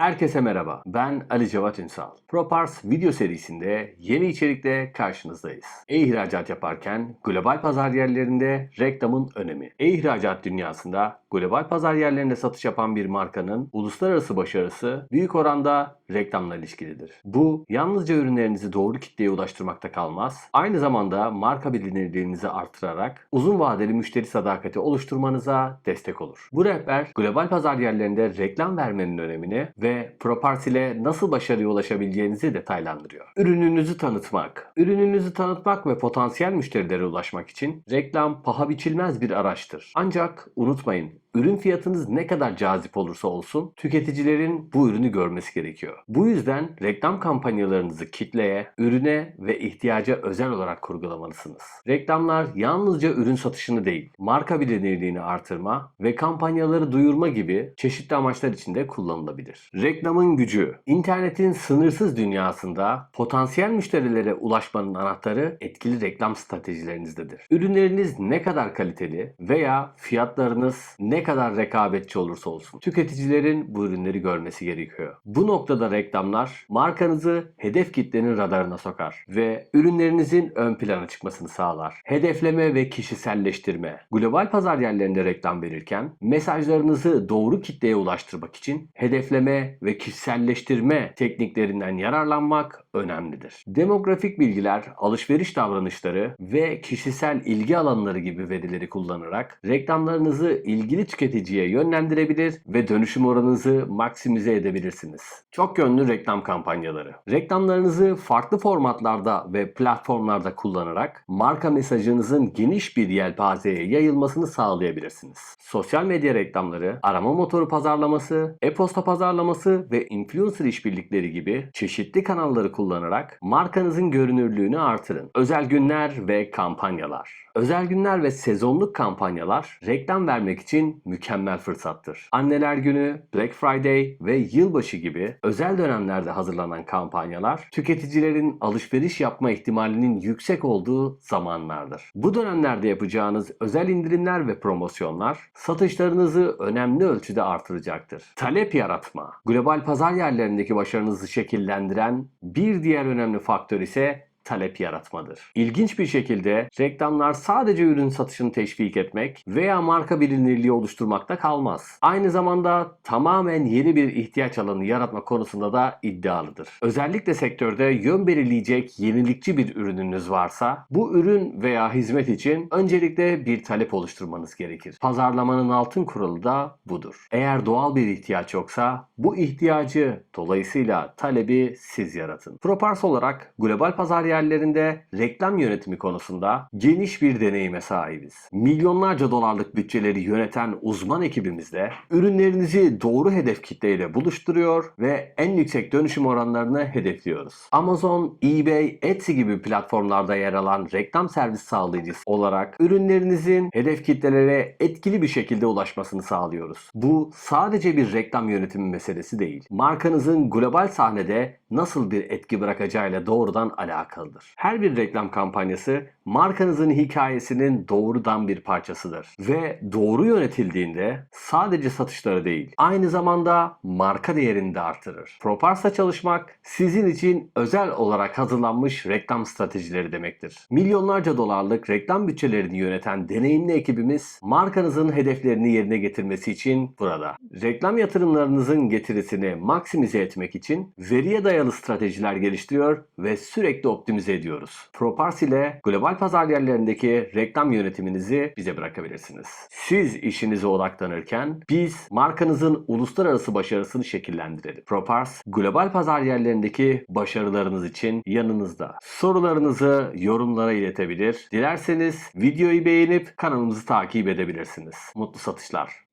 Herkese merhaba. Ben Ali Cevat Ünsal. Propars video serisinde yeni içerikle karşınızdayız. E-ihracat yaparken global pazar yerlerinde reklamın önemi. E-ihracat dünyasında global pazar yerlerinde satış yapan bir markanın uluslararası başarısı büyük oranda reklamla ilişkilidir. Bu yalnızca ürünlerinizi doğru kitleye ulaştırmakta kalmaz. Aynı zamanda marka bilinirliğinizi artırarak uzun vadeli müşteri sadakati oluşturmanıza destek olur. Bu rehber global pazar yerlerinde reklam vermenin önemini ve Propars ile nasıl başarıya ulaşabileceğinizi detaylandırıyor. Ürününüzü tanıtmak. Ürününüzü tanıtmak ve potansiyel müşterilere ulaşmak için reklam paha biçilmez bir araçtır. Ancak unutmayın Ürün fiyatınız ne kadar cazip olursa olsun tüketicilerin bu ürünü görmesi gerekiyor. Bu yüzden reklam kampanyalarınızı kitleye, ürüne ve ihtiyaca özel olarak kurgulamalısınız. Reklamlar yalnızca ürün satışını değil, marka bilinirliğini artırma ve kampanyaları duyurma gibi çeşitli amaçlar için de kullanılabilir. Reklamın gücü. İnternetin sınırsız dünyasında potansiyel müşterilere ulaşmanın anahtarı etkili reklam stratejilerinizdedir. Ürünleriniz ne kadar kaliteli veya fiyatlarınız ne kadar rekabetçi olursa olsun tüketicilerin bu ürünleri görmesi gerekiyor. Bu noktada reklamlar markanızı hedef kitlenin radarına sokar ve ürünlerinizin ön plana çıkmasını sağlar. Hedefleme ve kişiselleştirme. Global pazar yerlerinde reklam verirken mesajlarınızı doğru kitleye ulaştırmak için hedefleme ve kişiselleştirme tekniklerinden yararlanmak önemlidir. Demografik bilgiler, alışveriş davranışları ve kişisel ilgi alanları gibi verileri kullanarak reklamlarınızı ilgili tüketiciye yönlendirebilir ve dönüşüm oranınızı maksimize edebilirsiniz. Çok yönlü reklam kampanyaları. Reklamlarınızı farklı formatlarda ve platformlarda kullanarak marka mesajınızın geniş bir yelpazeye yayılmasını sağlayabilirsiniz. Sosyal medya reklamları, arama motoru pazarlaması, e-posta pazarlaması ve influencer işbirlikleri gibi çeşitli kanalları kullanarak markanızın görünürlüğünü artırın. Özel günler ve kampanyalar. Özel günler ve sezonluk kampanyalar reklam vermek için mükemmel fırsattır. Anneler Günü, Black Friday ve yılbaşı gibi özel dönemlerde hazırlanan kampanyalar tüketicilerin alışveriş yapma ihtimalinin yüksek olduğu zamanlardır. Bu dönemlerde yapacağınız özel indirimler ve promosyonlar satışlarınızı önemli ölçüde artıracaktır. Talep yaratma. Global pazar yerlerindeki başarınızı şekillendiren bir diğer önemli faktör ise talep yaratmadır. İlginç bir şekilde reklamlar sadece ürün satışını teşvik etmek veya marka bilinirliği oluşturmakta kalmaz. Aynı zamanda tamamen yeni bir ihtiyaç alanı yaratma konusunda da iddialıdır. Özellikle sektörde yön belirleyecek yenilikçi bir ürününüz varsa bu ürün veya hizmet için öncelikle bir talep oluşturmanız gerekir. Pazarlamanın altın kuralı da budur. Eğer doğal bir ihtiyaç yoksa bu ihtiyacı dolayısıyla talebi siz yaratın. Propars olarak global pazar yerlerinde reklam yönetimi konusunda geniş bir deneyime sahibiz. Milyonlarca dolarlık bütçeleri yöneten uzman ekibimizle ürünlerinizi doğru hedef kitleyle buluşturuyor ve en yüksek dönüşüm oranlarını hedefliyoruz. Amazon, eBay, Etsy gibi platformlarda yer alan reklam servis sağlayıcısı olarak ürünlerinizin hedef kitlelere etkili bir şekilde ulaşmasını sağlıyoruz. Bu sadece bir reklam yönetimi meselesi değil. Markanızın global sahnede nasıl bir etki bırakacağıyla doğrudan alakalıdır. Her bir reklam kampanyası markanızın hikayesinin doğrudan bir parçasıdır ve doğru yönetildiğinde sadece satışları değil, aynı zamanda marka değerini de artırır. Propars'la çalışmak sizin için özel olarak hazırlanmış reklam stratejileri demektir. Milyonlarca dolarlık reklam bütçelerini yöneten deneyimli ekibimiz markanızın hedeflerini yerine getirmesi için burada. Reklam yatırımlarınızın getirisini maksimize etmek için veriye dayalı stratejiler geliştiriyor ve sürekli optimize ediyoruz. Propars ile global pazar yerlerindeki reklam yönetiminizi bize bırakabilirsiniz. Siz işinize odaklanırken biz markanızın uluslararası başarısını şekillendirelim. Propars global pazar yerlerindeki başarılarınız için yanınızda. Sorularınızı yorumlara iletebilir. Dilerseniz videoyu beğenip kanalımızı takip edebilirsiniz. Mutlu satışlar.